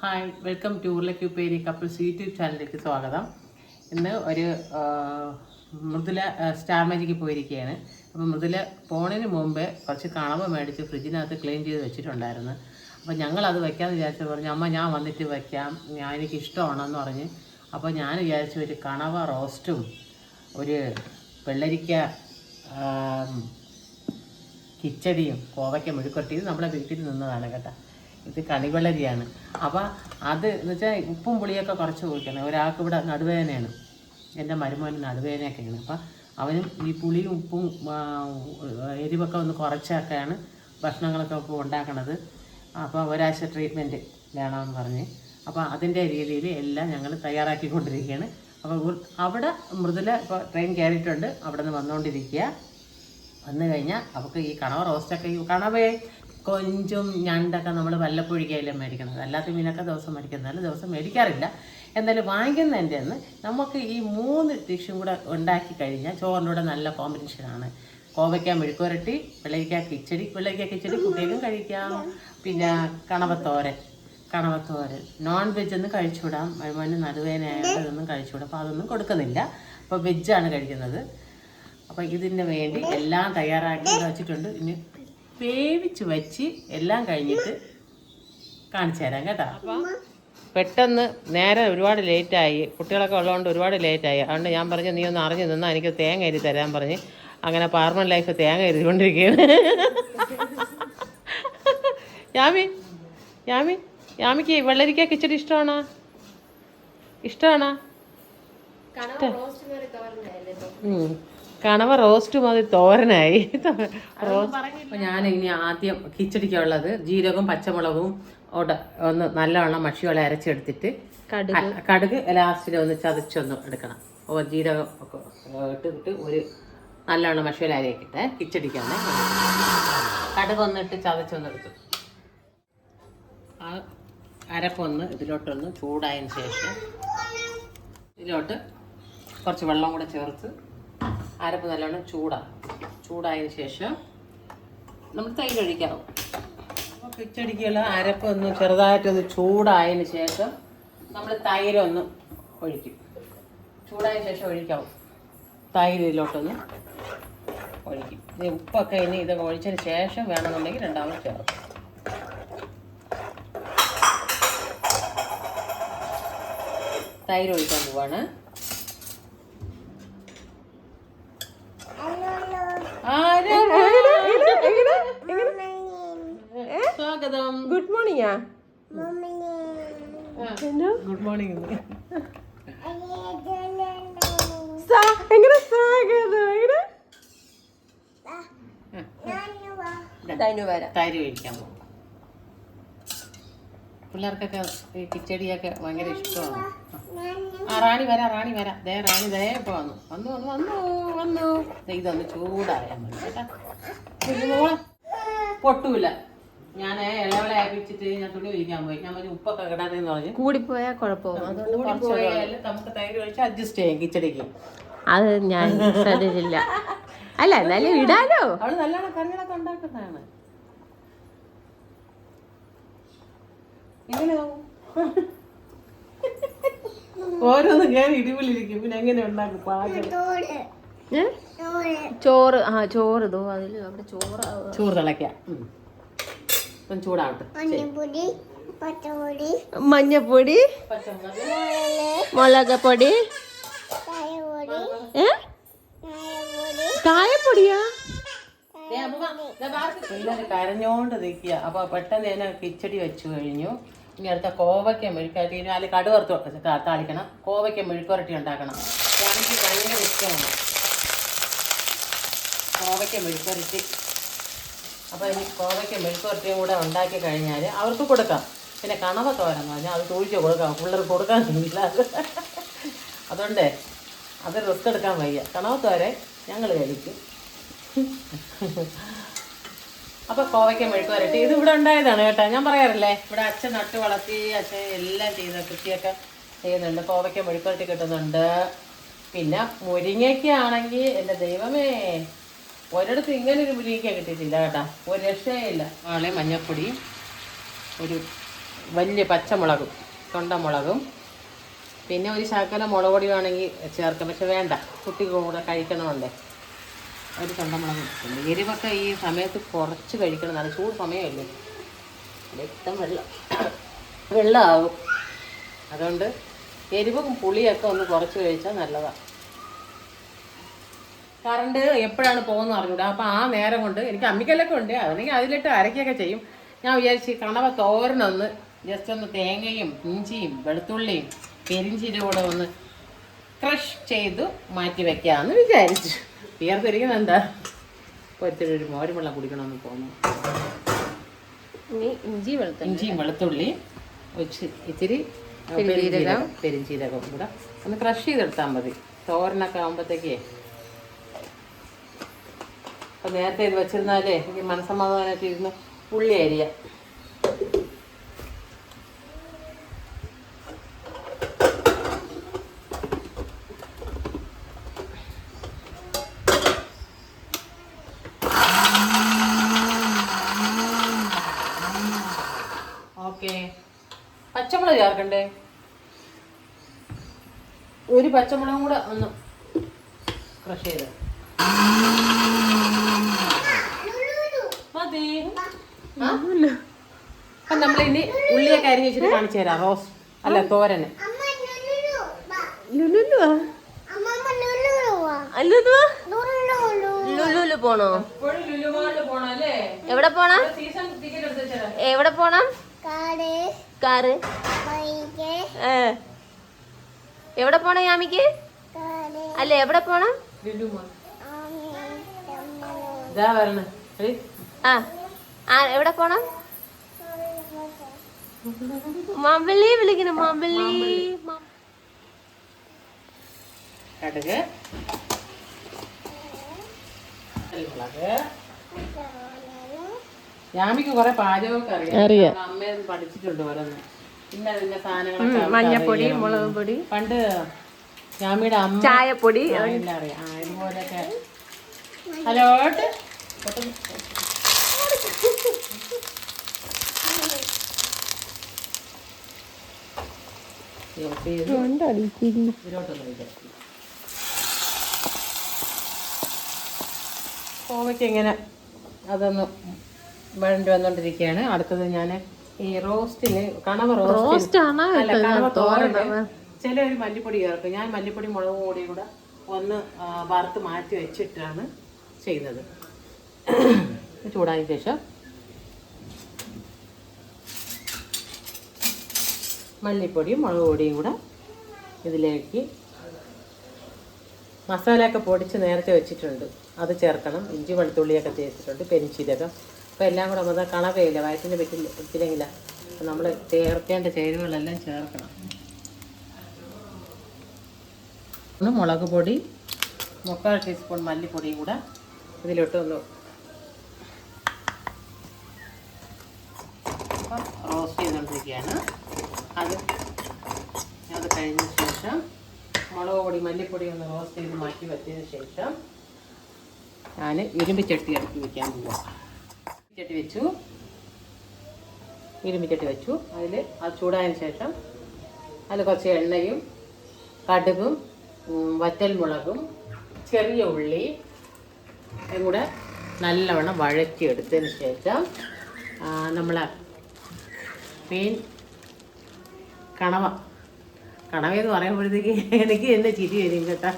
Hi welcome to ഉരുളക്ക് ഉപ്പേരി couples YouTube ചാനലിലേക്ക് സ്വാഗതം. ഇന്ന് ഒരു മൃദുല സ്റ്റാർ മാജിക്ക് പോയിരിക്കുകയാണ്. അപ്പോൾ മൃദുല പോണതിന് മുമ്പേ കുറച്ച് കണവ് മേടിച്ച് ഫ്രിഡ്ജിനകത്ത് ക്ലീൻ ചെയ്ത് വെച്ചിട്ടുണ്ടായിരുന്നു. അപ്പോൾ ഞങ്ങളത് വയ്ക്കാമെന്ന് വിചാരിച്ചത് വിചാരിച്ചു പറഞ്ഞു അമ്മ ഞാൻ വന്നിട്ട് വയ്ക്കാം ഞാൻ എനിക്ക് ഇഷ്ടമാണെന്ന് പറഞ്ഞ്. അപ്പോൾ ഞാൻ വിചാരിച്ചു ഒരു കണവ റോസ്റ്റും ഒരു വെള്ളരിക്ക കിച്ചടിയും കോവയ്ക്ക മെഴുക്കൊട്ടിയും നമ്മളെ വീട്ടിൽ നിന്നതാണ് കേട്ടോ. ഇത് കണിവെളരിയാണ് അപ്പോൾ അത് എന്ന് വെച്ചാൽ ഉപ്പും പുളിയൊക്കെ കുറച്ച് കുഴിക്കണം ഒരാൾക്ക് ഇവിടെ നടുവേദനയാണ്. എന്റെ മരുമോന് നടുവേദനയൊക്കെയാണ്. അപ്പം അവനും ഈ പുളിയും ഉപ്പും എരിവൊക്കെ ഒന്ന് കുറച്ചൊക്കെയാണ് ഭക്ഷണങ്ങളൊക്കെ ഇപ്പോൾ ഉണ്ടാക്കണത്. അപ്പോൾ ഒരാഴ്ച ട്രീറ്റ്മെന്റ് വേണമെന്ന് പറഞ്ഞ്. അപ്പോൾ അതിന്റെ രീതിയിൽ എല്ലാം ഞങ്ങൾ തയ്യാറാക്കിക്കൊണ്ടിരിക്കുകയാണ്. അപ്പോൾ അവിടെ മൃദുല ഇപ്പോൾ ട്രെയിൻ കയറിയിട്ടുണ്ട്. അവിടെ നിന്ന് വന്നുകൊണ്ടിരിക്കുക വന്നു കഴിഞ്ഞാൽ അവൾക്ക് ഈ കണവ റോസ്റ്റൊക്കെ ഈ കണവയെ കൊഞ്ചും ഞണ്ടൊക്കെ നമ്മൾ വല്ലപ്പൊഴിക്കയിലും മേടിക്കുന്നത്. അല്ലാത്ത മീനൊക്കെ ദിവസം മേടിക്കുന്നതല്ല ദിവസം മേടിക്കാറില്ല. എന്നാലും വാങ്ങിക്കുന്നതിന്റെ അന്ന് നമുക്ക് ഈ മൂന്ന് ഡിഷും കൂടെ ഉണ്ടാക്കി കഴിഞ്ഞാൽ ചോറിന്റെ കൂടെ നല്ല കോമ്പിനേഷനാണ് കോവയ്ക്ക മെഴുക്കുരട്ടി വെള്ളരിക്ക കിച്ചടി വെള്ളരിക്ക കിച്ചടി കുട്ടികൾക്കും കഴിക്കാം. പിന്നെ കണവത്തോരൻ കണവത്തോരൻ. നോൺ വെജ് ഒന്നും കഴിച്ചുവിടാം മരുമാന് നടുവേദനയായിട്ട് അതൊന്നും കഴിച്ചുവിടാം അപ്പോൾ അതൊന്നും കൊടുക്കുന്നില്ല. അപ്പോൾ വെജാണ് കഴിക്കുന്നത്. അപ്പോൾ ഇതിന് വേണ്ടി എല്ലാം തയ്യാറാക്കി വെച്ചിട്ടുണ്ട്. ഇനി വേവിച്ച് വെച്ച് എല്ലാം കഴിഞ്ഞിട്ട് കാണിച്ചു തരാം കേട്ടോ. പെട്ടെന്ന് നേരെ ഒരുപാട് ലേറ്റായി കുട്ടികളൊക്കെ ഉള്ളതുകൊണ്ട് ഒരുപാട് ലേറ്റായി അതുകൊണ്ട് ഞാൻ പറഞ്ഞു നീ ഒന്ന് അറിഞ്ഞു നിന്നാൽ എനിക്ക് തേങ്ങ എരി തരാൻ പറഞ്ഞ് അങ്ങനെ പാർമൺ ലൈഫ് തേങ്ങ എരികൊണ്ടിരിക്കുകയാണ് യാമി യാമി യാമിക്ക് വെള്ളരിക്ക കിച്ചടി ഇഷ്ടമാണോ? ഇഷ്ടമാണോ? ഉം. കണവ റോസ്റ്റ് മതി തോരനായി. ഞാൻ ഇനി ആദ്യം കിച്ചടിക്കുള്ളത് ജീരകവും പച്ചമുളകും ഓട ഒന്ന് നല്ലവണ്ണം മഷിയോളം അരച്ചെടുത്തിട്ട് കടുക്. കടുക് ലാസ്റ്റിൽ ഒന്ന് ചതച്ചൊന്ന് എടുക്കണം. ഓ ജീരകം ഒക്കെ ഇട്ടിട്ട് ഒരു നല്ലവണ്ണം മഷിയോല അരയൊക്കെ കിച്ചടിക്കാണ്. കടുക് ഒന്നിട്ട് ചതച്ചൊന്ന് എടുത്തു. ആ അരപ്പൊന്ന് ഇതിലോട്ടൊന്ന് ചൂടായതിന് ശേഷം ഇതിലോട്ട് കുറച്ച് വെള്ളം കൂടെ ചേർത്ത് അരപ്പ് നല്ലോണം ചൂടാണ് ചൂടായതിന് ശേഷം നമ്മൾ തൈര് ഒഴിക്കാവും അപ്പോൾ കിച്ചടിക്കുള്ള അരപ്പ് ഒന്ന് ചെറുതായിട്ടൊന്ന് ചൂടായതിന് ശേഷം നമ്മൾ തൈരൊന്ന് ഒഴിക്കും. ചൂടായതിന് ശേഷം ഒഴിക്കാവും തൈര് ഇതിലോട്ടൊന്ന് ഒഴിക്കും. ഇത് ഉപ്പൊക്കെ ഇനി ഇതൊക്കെ ഒഴിച്ചതിന് ശേഷം വേണമെന്നുണ്ടെങ്കിൽ രണ്ടാമത് ചേർക്കും. തൈര് ഒഴിക്കാൻ പോവാണ്. സ്വാഗതം. ഗുഡ് മോർണിംഗ് ഗുഡ് മോർണിംഗ് എങ്ങനെ സ്വാഗതം? എങ്ങനെ? തൈര് ഒഴിക്കാൻ പോകും പിള്ളേർക്കൊക്കെ ഈ കിച്ചടിയൊക്കെ ഭയങ്കര ഇഷ്ടമാണ്. ആ റാണി വരാ റാണി വരാ. ദേ റാണി ദേ ഇപ്പൊ വന്നു. വന്നു വന്നു വന്നു വന്നു. ദേ ഇതൊന്ന് ചൂടായാൽ മതി കേട്ടാ. കുഞ്ഞുമോളെ പൊട്ടൂല. ഞാൻ ഇളവളെ അയപ്പിച്ചിട്ട് ഞാൻ തുണി ഒഴിക്കാൻ പോയി. ഞാൻ പറഞ്ഞു ഉപ്പൊക്കെ കിടാതെന്ന് പറഞ്ഞു. കൂടിപ്പോയാൽ കുഴപ്പമാവും അതുകൊണ്ട് പോയാൽ നമുക്ക് തൈര് ഒഴിച്ച് അഡ്ജസ്റ്റ് ചെയ്യാം കിച്ചടിക്ക്. അത് ഞാൻ ശ്രദ്ധിച്ചില്ല. അല്ല എന്നാലും ഇടാലോ? അവൾ നല്ലോണം കറികളൊക്കെ ഉണ്ടാക്കുന്നതാണ്. എങ്ങനെയാവും ഓരോന്നും ഇടിവിലിരിക്കും പിന്നെ എങ്ങനെ ഉണ്ടാക്കും? പാചകം? ചോറ്. ആ ചോറ്. ഇതോ അതിൽ അവിടെ ചോറ്. ചോറ് തിളയ്ക്കാം. ചൂടാവട്ടെ. മഞ്ഞപ്പൊടി മുളകപ്പൊടി മുളക് പൊടി കായപ്പൊടിയാ? കരഞ്ഞോണ്ട് നിൽക്കുക. അപ്പൊ പെട്ടെന്ന് ഞാൻ കിച്ചടി വെച്ചു കഴിഞ്ഞു. ഇനി അടുത്ത കോവയ്ക്ക ഇനി അതിൽ കടുവറുത്ത് താളിക്കണം. കോവയ്ക്ക മെഴുക്കുരട്ടി ഉണ്ടാക്കണം. എനിക്ക് ഭയങ്കര ഇഷ്ടമാണ്. കോവയ്ക്ക മെഴുക്കുരട്ടി അപ്പോൾ ഇനി കോവയ്ക്ക മെഴുക്കുവരട്ടിയും കൂടെ ഉണ്ടാക്കി കഴിഞ്ഞാൽ അവർക്ക് കൊടുക്കാം. പിന്നെ കണവ തോരൻ എന്ന് പറഞ്ഞാൽ അത് ചോദിച്ചു കൊടുക്കാം. പിള്ളേർക്ക് കൊടുക്കാൻ കഴിയില്ല അതുകൊണ്ട് അത് റിസ്ക് എടുക്കാൻ വയ്യ. കണവ തോരൻ ഞങ്ങൾ കഴിക്കും. അപ്പോൾ കോവയ്ക്ക മെഴുക്ക് വരട്ടി ഇത് ഇവിടെ ഉണ്ടായതാണ് കേട്ടോ. ഞാൻ പറയാറില്ലേ? ഇവിടെ അച്ഛൻ നട്ട് വളർത്തി അച്ഛൻ എല്ലാം ചെയ്ത കൃഷിയൊക്കെ ചെയ്യുന്നുണ്ട്. കോവയ്ക്ക മെഴുക്ക് വരട്ടി കിട്ടുന്നുണ്ട്. പിന്നെ മുരിങ്ങയ്ക്കാണെങ്കിൽ എന്റെ ദൈവമേ ഒരിടത്ത് ഇങ്ങനെ ഒരു മുരിങ്ങയ്ക്ക കിട്ടിയിട്ടില്ല കേട്ടോ. ഒരു രക്ഷയില്ല. ആളെ മഞ്ഞപ്പൊടി ഒരു വലിയ പച്ചമുളകും തൊണ്ടമുളകും പിന്നെ ഒരു ശകല മുളക് പൊടി വേണമെങ്കിൽ ചേർക്കാം. പക്ഷെ വേണ്ട കുട്ടിക്ക് കൂടെ കഴിക്കണമുണ്ടേ ഒരു തൊണ്ടമുളക് എരിവൊക്കെ ഈ സമയത്ത് കുറച്ച് കഴിക്കണമെന്നാണ് ചൂട് സമയമല്ലേ. രക്തം വെള്ളം. വെള്ളമാവും. അതുകൊണ്ട് എരിവും പുളിയൊക്കെ ഒന്ന് കുറച്ച് കഴിച്ചാൽ നല്ലതാണ്. കറണ്ട് എപ്പോഴാണ് പോകുന്നത് അറിഞ്ഞൂടാ. അപ്പം ആ നേരം കൊണ്ട് എനിക്ക് അമ്മിക്കല്ലൊക്കെ ഉണ്ട്. അല്ലെങ്കിൽ അതിലിട്ട് അരയ്ക്കൊക്കെ ചെയ്യും. ഞാൻ വിചാരിച്ച് കണവ തോരനൊന്ന് ജസ്റ്റ് ഒന്ന് തേങ്ങയും ഇഞ്ചിയും വെളുത്തുള്ളിയും പെരിഞ്ചീരും കൂടെ ഒന്ന് ക്രഷ് ചെയ്തു മാറ്റി വെക്കാമെന്ന് വിചാരിച്ചു. വിയർത്തിരിക്കുന്നത് എന്താ? ഒരിത്തിരി ഒരു മോരും വെള്ളം കുടിക്കണമെന്ന് തോന്നുന്നു. ഇനി ഇഞ്ചി വെളുത്തുള്ളി. ഇഞ്ചിയും വെളുത്തുള്ളിയും ഇച്ചി- ഇച്ചിരി പെരിഞ്ചീരകം. പെരിഞ്ചീരകം കൂടെ ഒന്ന് ക്രഷ് ചെയ്തെടുത്താൽ മതി. തോരനൊക്കെ ആകുമ്പോഴത്തേക്കേ അപ്പം നേരത്തെ ഇത് വെച്ചിരുന്നാലേ എനിക്ക് മനസ്സമാധാനമായിട്ട് ഇരുന്ന് ഉള്ളി അരിയ. പച്ചമുളക് ചേർക്കണ്ടേ? ഒരു പച്ചമുളകും കൂടെ ഒന്ന് ക്രഷ് ചെയ്ത് മതി ആ? അപ്പം നമ്മളിനി ഉള്ളിയൊക്കെ അരിഞ്ഞ് വെച്ചിട്ട് കാണിച്ചു തരാം. റോസ്. അല്ല തോരന് ലുലുലു പോണോ? എവിടെ പോണം? സീസൺ ടിക്കറ്റ് എടുത്ത് വെച്ചേരാം. എവിടെ പോണം? കാറ്. എവിടെ പോണം യാമിക്ക്? അല്ല എവിടെ പോണം? ആ എവിടെ പോണം? മാമ്പള്ളി വിളിക്കണം മാമ്പള്ളി. കടുക്. മുളക് യാമിക്ക് കുറെ പാചകമൊക്കെ അറിയാം. അമ്മയെ പഠിച്ചിട്ടുണ്ട് ഓരോന്ന്. പിന്നെ അതിന്റെ സാധനങ്ങളൊക്കെ മഞ്ഞപ്പൊടി മുളക് പൊടി. പണ്ട് ഞാമിയുടെ അമ്മ ചായപ്പൊടി. അറിയാം. ആ ഇതുപോലൊക്കെ ഇതിലോട്ടൊന്ന്. കോവയ്ക്ക് ഇങ്ങനെ അതൊന്ന് വഴണ്ടി വന്നോണ്ടിരിക്കയാണ്. അടുത്തത് ഞാൻ ഈ റോസ്റ്റിന് കണവ റോസ്റ്റ് റോസ്റ്റ് ആണോ അല്ല കണവ തോരന് ചിലർ മല്ലിപ്പൊടി ചേർക്കും. ഞാൻ മല്ലിപ്പൊടി മുളക് കൂടി കൂടെ ഒന്ന് വറുത്ത് മാറ്റി വെച്ചിട്ടാണ് ചെയ്യുന്നത്. ചൂടായ ശേഷം മല്ലിപ്പൊടിയും മുളക് പൊടിയും കൂടെ ഇതിലേക്ക് മസാലയൊക്കെ പൊടിച്ച് നേരത്തെ വെച്ചിട്ടുണ്ട്. അത് ചേർക്കണം. ഇഞ്ചി വെളുത്തുള്ളിയൊക്കെ തേച്ചിട്ടുണ്ട് പെരിഞ്ചീരകം. അപ്പോൾ എല്ലാം കൂടെ നമ്മൾ കണവയില്ല? വയറ്റിന് പറ്റില്ല പറ്റില്ലെങ്കില നമ്മൾ ചേർക്കേണ്ട ചേരുവകളെല്ലാം ചേർക്കണം. ഒന്ന് മുളക് പൊടി മുക്കാൽ ടീസ്പൂൺ മല്ലിപ്പൊടിയും കൂടെ ഇതിലോട്ട് ഒന്ന് റോസ്റ്റ് ചെയ്തുകൊണ്ടിരിക്കുകയാണ് അത് അത് കഴിഞ്ഞ ശേഷം മുളക് പൊടി മല്ലിപ്പൊടി ഒന്ന് റോസ്റ്റ് ചെയ്ത് മാറ്റി വെച്ചതിന് ശേഷം ഞാൻ ഇരുമ്പ് ചട്ടി ഇറക്കി വെക്കാൻ പോവാം. ചട്ടി വെച്ചു. ഇരുമ്പ് ചട്ടി വെച്ചു. അതിൽ അത് ചൂടായതിന് ശേഷം അതിൽ കുറച്ച് എണ്ണയും കടുകും വറ്റൽ മുളകും ചെറിയ ഉള്ളി ഇതും കൂടെ നല്ലവണ്ണം വഴറ്റിയെടുത്തതിന് ശേഷം നമ്മൾ മീൻ കണവ. കണവ എന്ന് പറയുമ്പോഴത്തേക്ക് എനിക്ക് എന്നെ ചിരി വരും കേട്ടാ.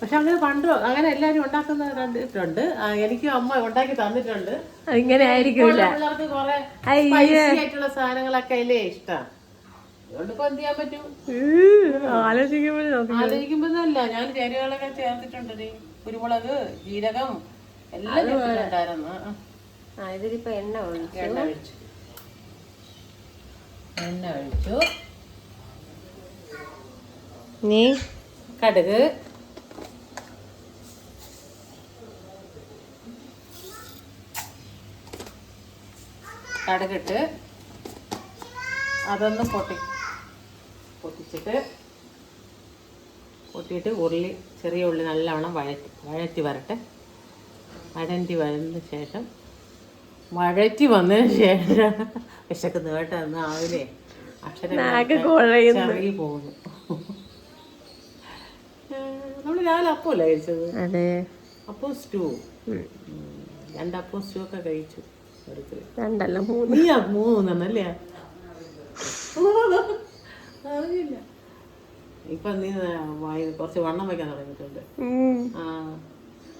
പക്ഷെ അങ്ങനെ പണ്ട് അങ്ങനെ എല്ലാവരും ഉണ്ടാക്കുന്ന കണ്ടിട്ടുണ്ട്. എനിക്കും അമ്മ ഉണ്ടാക്കി തന്നിട്ടുണ്ട്. ഇങ്ങനെ ആയിരിക്കില്ല ഇപ്പോഴുള്ള പിള്ളേർക്ക് കുറെ ആയിട്ടുള്ള സാധനങ്ങളൊക്കെ അല്ലേ ഇഷ്ടം? അതുകൊണ്ട് ഇപ്പൊ എന്ത് ചെയ്യാൻ പറ്റും? ആലോചിക്കുമ്പോൾ നോക്കി. ആലോചിക്കുമ്പോഴല്ല ഞാൻ ചേരുവകളൊക്കെ ചേർത്തിട്ടുണ്ട്. കുരുമുളക് ജീരകം എല്ലാം ചേർത്തിട്ടുണ്ടായിരുന്നു. ഇതിലിപ്പോ എണ്ണ ഒഴിച്ചു. എണ്ണ ഒഴിച്ചു. എണ്ണ ഒഴിച്ചു. നീ? കടുക്. കടുകിട്ട് അതൊന്ന് പൊട്ടി പൊട്ടിച്ചിട്ട് പൊട്ടിയിട്ട് ഉരുളി ചെറിയ ഉള്ളി നല്ലവണ്ണം വഴറ്റി വഴറ്റി വരട്ടെ. വഴറ്റി വരുന്ന ശേഷം വഴറ്റി വന്നതിന് ശേഷം വിശക്കുന്നു കേട്ടോ അന്ന് രാവിലെ അക്ഷരം നാക്ക് കുഴയുന്നു ചെറിയ പോകുന്നു. നമ്മൾ രാവിലെ അപ്പമല്ല കഴിച്ചത്? അതെ. അപ്പം സ്റ്റൂ. രണ്ടപ്പം സ്റ്റൂ ഒക്കെ കഴിച്ചു. രണ്ടല്ല മൂന്ന്. നീ ആ മൂന്നെണ്ണല്ലേ? അറിയില്ല. ഇപ്പൊ നീ വായി- കുറച്ച് വണ്ണം വയ്ക്കാൻ തുടങ്ങിയിട്ടുണ്ട്. ആ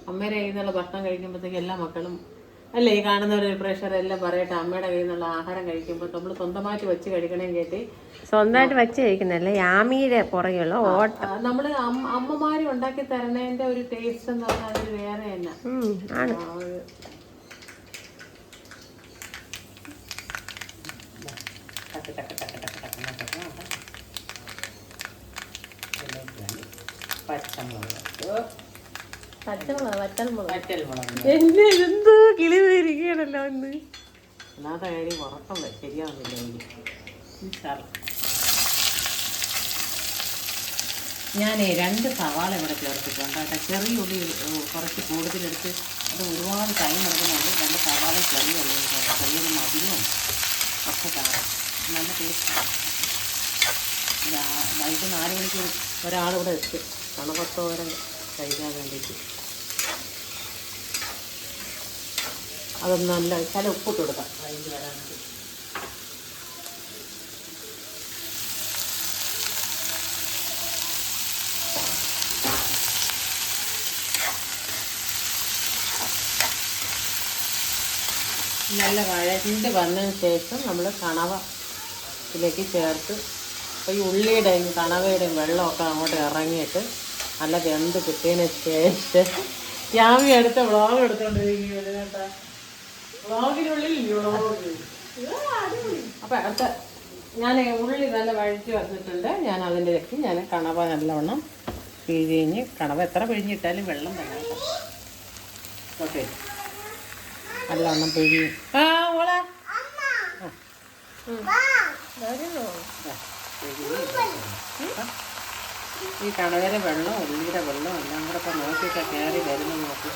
അമ്മയുടെ കയ്യിൽ നിന്നുള്ള ഭക്ഷണം കഴിക്കുമ്പോഴത്തേക്ക് എല്ലാ മക്കളും അല്ലേ ഈ കാണുന്നവര് പ്രഷർ എല്ലാം പറയട്ടെ അമ്മയുടെ കയ്യിൽ നിന്നുള്ള ആഹാരം കഴിക്കുമ്പോൾ നമ്മൾ സ്വന്തമായിട്ട് വെച്ച് കഴിക്കണേ കേട്ടി. സ്വന്തമായിട്ട് വെച്ച് കഴിക്കുന്നല്ലേ യാമിയുടെ പുറകെയുള്ള ഓട്ട. നമ്മൾ അമ്മമാരും ഉണ്ടാക്കി തരണേന്റെ ഒരു ടേസ്റ്റ് എന്ന് പറഞ്ഞാൽ വേറെ തന്നെ. ആണ്. വറ്റൽമുളക് എന്നെ എന്തോ കിളി വരികയാണല്ലോ ഇന്ന് ഒന്നാമത്തെ കാര്യം ഉറക്കം ശരിയാവുന്നില്ല എനിക്ക്. ഉഷാറ്. ഞാനേ രണ്ട് സവാള ഇവിടെ ചേർത്തിട്ടുണ്ട് കേട്ടോ. ചെറിയ ഉള്ളി കുറച്ച് കൂടുതലെടുത്ത് അത് ഒരുപാട് ടൈം എടുക്കുന്നുണ്ട്. രണ്ട് സവാള ചെറിയ ഉള്ളി ചെറിയ ചെറിയൊരു മധുരവും ഒക്കെ കാണാം നല്ല ടേസ്റ്റ് വൈകിട്ട് നാല് മണിക്ക് ഒരാളിവിടെ എത്തും. കണപത്തോരം കഴിക്കാൻ വേണ്ടിയിട്ട്. അതൊന്ന് നല്ല തല ഉപ്പിട്ട് കൊടുക്കാം. അതിന് വരാൻ വേണ്ടി. നല്ല വഴഞ്ഞ് വന്നതിന് ശേഷം നമ്മൾ കണവ ഇതിലേക്ക് ചേർത്ത് അപ്പോൾ ഈ ഉള്ളിയുടെയും കണവയുടെയും വെള്ളമൊക്കെ അങ്ങോട്ട് ഇറങ്ങിയിട്ട് നല്ല വെന്ത് കിട്ടിയതിന് ശേഷം ഞാൻ അടുത്ത വ്ളോഗ് എടുത്തോണ്ടിരിക്കുകയാണ് കേട്ടോ. വ്ളോഗിനുള്ളിൽ വ്ളോഗ് അപ്പം അടുത്ത ഞാൻ ഉള്ളി നല്ല വഴറ്റി വന്നിട്ടുണ്ട്. ഞാൻ അതിന്റെ ഇടയ്ക്ക് ഞാൻ കണവ നല്ലവണ്ണം പിഴിഞ്ഞ് കണവ എത്ര പിഴിഞ്ഞിട്ടാലും വെള്ളം തന്നെ ഓക്കെ. നല്ലവണ്ണം പിഴി ആ ഓളെ ഈ കണവരെ വെള്ളം ഉള്ളിയുടെ വെള്ളം എല്ലാം കൂടെ ഇപ്പം നോക്കിയിട്ട് കയറി വരുന്നു നോക്കി.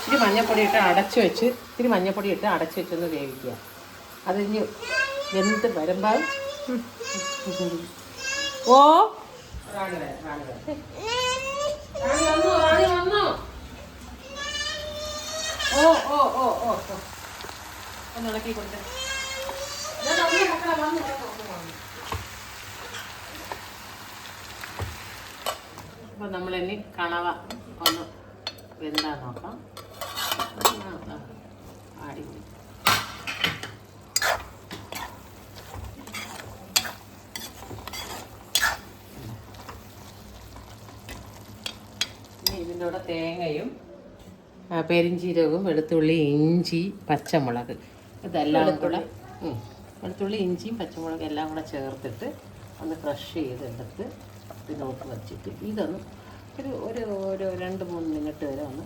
ഇച്ചിരി മഞ്ഞപ്പൊടി ഇട്ട് അടച്ചു വെച്ച് ഇച്ചിരി മഞ്ഞപ്പൊടി ഇട്ട് അടച്ചു വെച്ചൊന്ന് വേവിക്കുക അത് ഇനി എന്ത് വരുമ്പോൾ ഓ റാണി വന്നു. ഓ ഓ ഓ ഓ. അപ്പൊ നമ്മളിനി കണവ ഒന്ന് വെന്താ നോക്കാം ഇതിന്റെ കൂടെ തേങ്ങയും പെരിഞ്ചീരകവും വെളുത്തുള്ളി ഇഞ്ചി പച്ചമുളക്. ഇതെല്ലാം കൂടെ വെളുത്തുള്ളി. ഇഞ്ചിയും പച്ചമുളകും എല്ലാം കൂടെ ചേർത്തിട്ട് ഒന്ന് ക്രഷ് ചെയ്തെടുത്ത് ഇതിനോട്ട് വച്ചിട്ട് ഇതൊന്ന് ഒരു ഒരു ഒരു രണ്ട് മൂന്ന് മിനിറ്റ് വരെ ഒന്ന്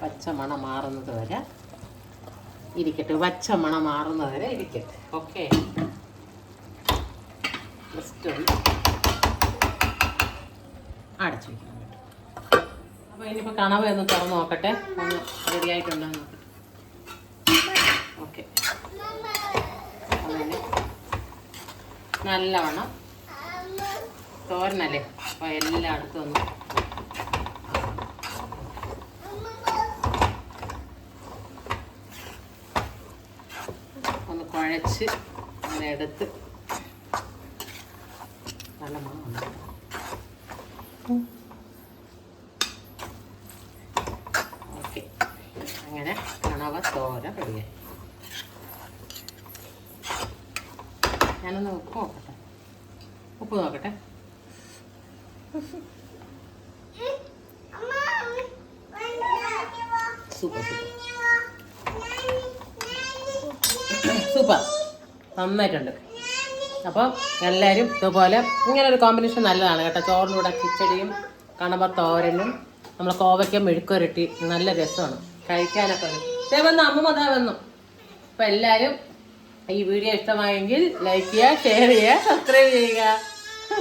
പച്ച മണം മാറുന്നത് വരെ ഇരിക്കട്ടെ. പച്ച മണം മാറുന്നത് വരെ ഇരിക്കട്ടെ. ഓക്കെ ജസ്റ്റ് ഒന്ന് അടച്ചു വയ്ക്കണം കേട്ടോ. അപ്പോൾ ഇനിയിപ്പോൾ കണവ ഒന്ന് തുറന്ന് നോക്കട്ടെ. ഒന്ന് റെഡി ആയിട്ടുണ്ടോ നോക്കട്ടെ. ഓക്കെ നല്ലവണ്ണം തോരനല്ലേ? അപ്പോൾ എല്ലായിടത്തും ഒന്ന് ഒന്ന് കുഴച്ച് അങ്ങനെ എടുത്ത് നല്ല മണമുണ്ട് ഓക്കെ. അങ്ങനെ കണവ തോര റെഡിയായി ഞാനൊന്ന് ഉപ്പ് നോക്കട്ടെ. ഉപ്പ് നോക്കട്ടെ. Super super. സൂപ്പർ. നന്നായിട്ടുണ്ട്. അപ്പോൾ എല്ലാവരും ഇതുപോലെ ഇങ്ങനെ ഒരു കോമ്പിനേഷൻ നല്ലതാണ് കേട്ടോ. ചോറിന്റെ കൂടെ കിച്ചടിയും കണവ തോരനും നമ്മൾ കോവയ്ക്ക മെഴുക്കുരട്ടി നല്ല രസമാണ്. കഴിക്കാനൊക്കെ ഇതേ അമ്മ അതാ വന്നു. അപ്പം എല്ലാവരും ഈ വീഡിയോ ഇഷ്ടമായെങ്കിൽ ലൈക്ക് ചെയ്യുക ഷെയർ ചെയ്യുക സബ്സ്ക്രൈബ് ചെയ്യുക.